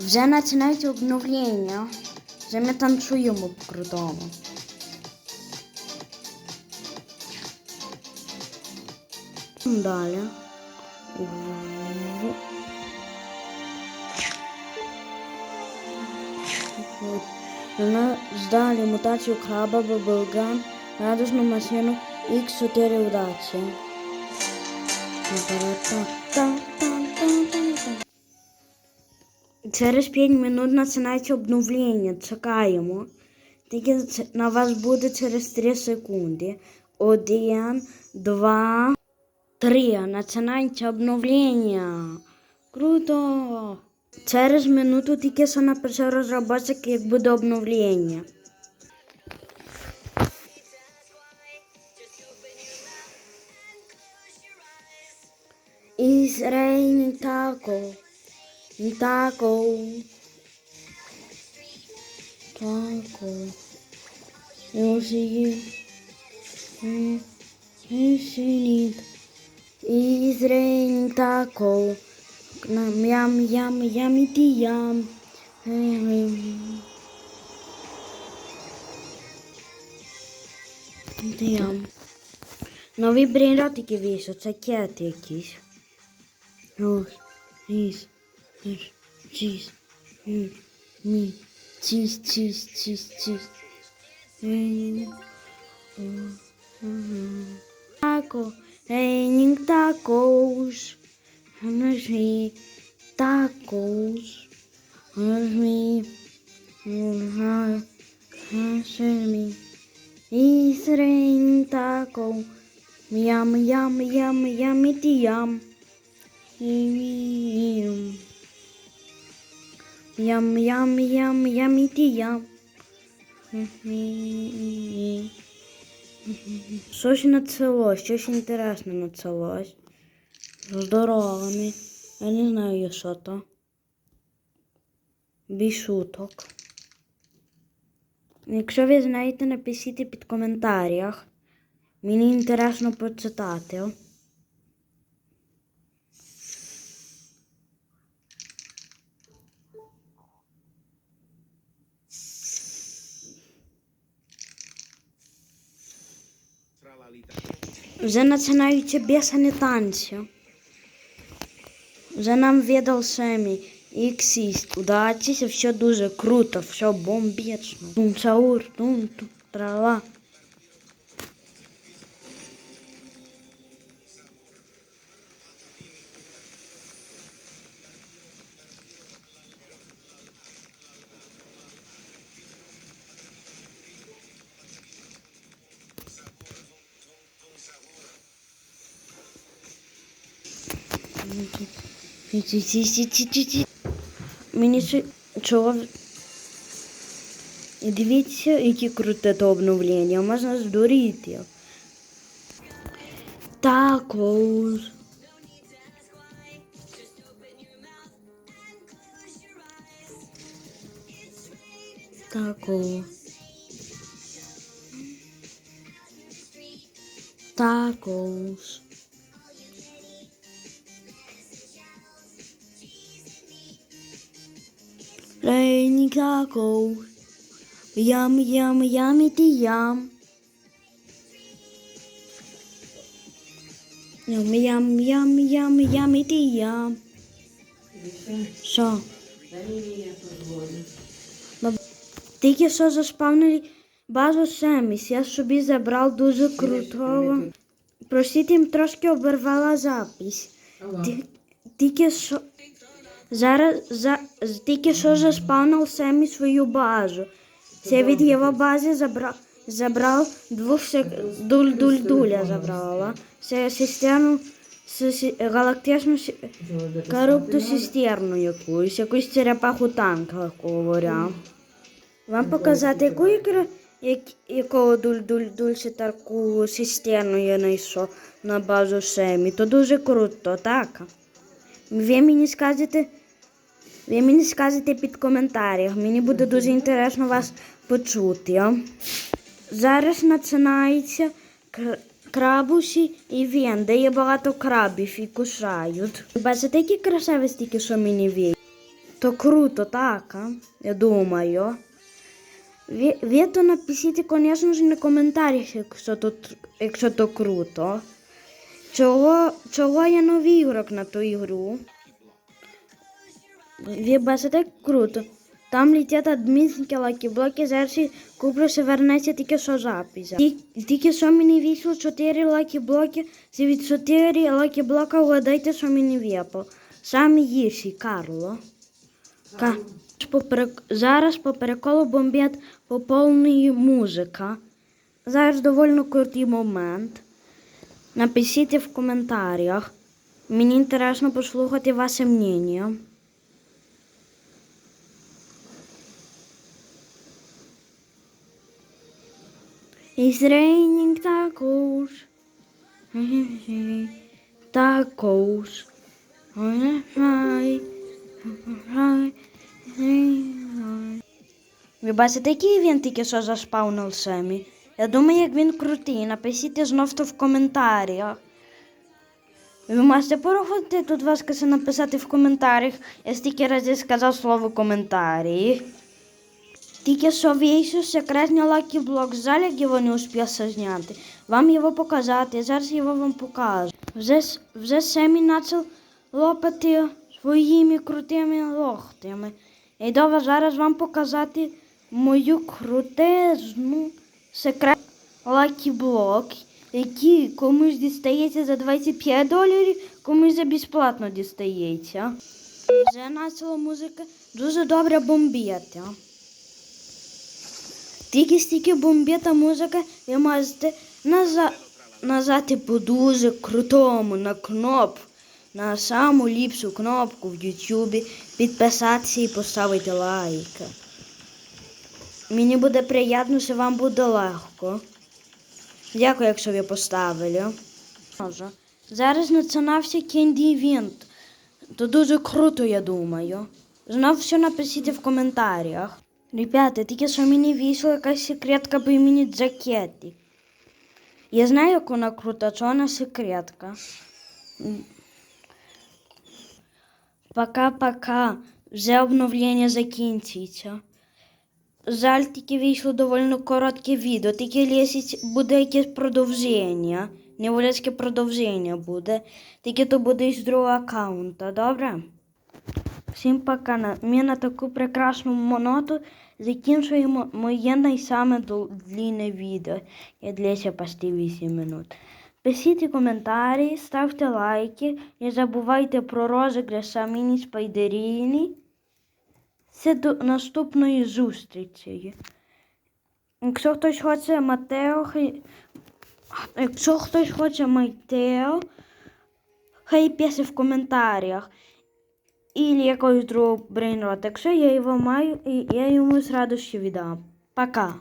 Вже починається обновлення. Вже ми танцюємо по крутому. Далі. Вона здалі мутацію краба, баблган, радужну машину X4 удачі. Через 5 минут починається обновлення. Чекаємо. Тільки на вас буде через 3 секунди. Один, два, три. Починається обновлення. Круто! Через минуту тільки що напише розробник, як буде обновлення. Is raining taco. Taco. Taco. Eu you. You see it. Is raining taco. Yum, yum, yum, yummy yum. Yum. Нові брейнротики вийшов, це кет якийсь. Ось, ріс, ріс, мі, чіз, чіз, чіз, чіз. Тако, рейнінг також. Ножі також. Ножі. Ножі. Is raining taco. Yum, yum, yum, yummy yum. Yum, yum, yum, yum, yummy yum. Щось началось, щось інтересне началось. З дорогами. Я не знаю, що то. Без шуток. Якщо ви знаєте, напишіть під коментарях. Мені інтересно почитати. Вже починаються бісані танці. Вже нам видав Семі іксіст. Удачі, все дуже круто, все бомбічно. Тум чаур, тум тум трава. Мені ще чого. І дивіться, які круте то обновлення. Можна здуріти. Також. Також. Також. Raining taco. Yum, yum, yummy yum. Yum, yum, yum, yum, yummy yum. Що? Баб- Тільки що заспавнили базу Семіс. Я собі забрав дуже крутого. Простіть, їм трошки обірвала запись. Ті- Тільки що. Зараз за, тільки що заспавнив Семі свою базу. Це від його бази забрав, забрав двох сек... дуль дуль дуля забрала. Це систему с- с- галактичну си- корупту систерну якусь, якусь черепаху танка, говоря. Вам показати, яку ікра- як, якого дуль дуль дуль таку систерну я знайшов на базу Семі. То дуже круто, так? Ви мені скажете, ви мені скажете під коментарях. Мені буде дуже інтересно вас почути. Зараз починається кр- крабусі і він, де є багато крабів і кушають. Бачите, які красиві стільки, що мені ві. То круто, так, а? я думаю. Ви, ви то напишіть, звісно ж, на коментарях, якщо то, якщо то круто. Чого, чого є новий ігрок на ту ігру? Бачите, як круто. Там летять адмінські лакі-блоки, зараз я куплю ще вернеться тільки що. Ті- Тільки що мені вийшло 4 лакі-блоки, це від 4 лакі-блока вгадайте, що мені випало. Самі гірші, Карло. Ка... Зараз по переколу бомбять по повній музика. Зараз доволі крутий момент. Напишіть в коментарях. Мені інтересно послухати ваше мнення. It's raining tacos. Tacos. Ви бачите, який він тільки що заспавнив самі? Я думаю, як він крутий. Напишіть знов то в коментарях. Ви можете порахувати тут каже написати в коментарях. Я стільки разів сказав слово коментарі. Тільки що вийшов секретний лакі блок жаль, як його не успів зняти. Вам його показати, зараз його вам покажу. Вже, вже Семі почав лопати своїми крутими лохтями. І добре зараз вам показати мою крутезну секрет лакі блок, який комусь дістається за 25 доларів, комусь за безплатно дістається. Вже почала музика дуже добре бомбити. Тільки стільки бомбіта музика, ви можете наза... нажати по дуже крутому на кнопку, на саму ліпшу кнопку в Ютубі, підписатися і поставити лайк. Мені буде приємно, що вам буде легко. Дякую, якщо ви поставили. Зараз починався кенді івент. То дуже круто, я думаю. Знов все напишіть в коментарях. Ребята, тільки що мені вийшла якась секретка по імені Джакеті. Я знаю, як вона крута, що вона секретка. Пока-пока. Вже обновлення закінчується. Жаль, тільки вийшло доволі коротке відео. Тільки лісить буде якесь продовження. Невеличке продовження буде. Тільки то буде з другого аккаунта, добре? Всім пока. Ми на таку прекрасну моноту закінчуємо моє найсаме длинне відео. Я длиться почти 8 минут. Пишіть коментарі, ставте лайки, не забувайте про розіграш саміні спайдеріні. Це до наступної зустрічі. Якщо хтось хоче Матео, хай... якщо хтось хоче Матео, хай пише в коментарях. Или якогось другого брейнрота. Якщо я його маю, і я йому з радістю віддам. Пока.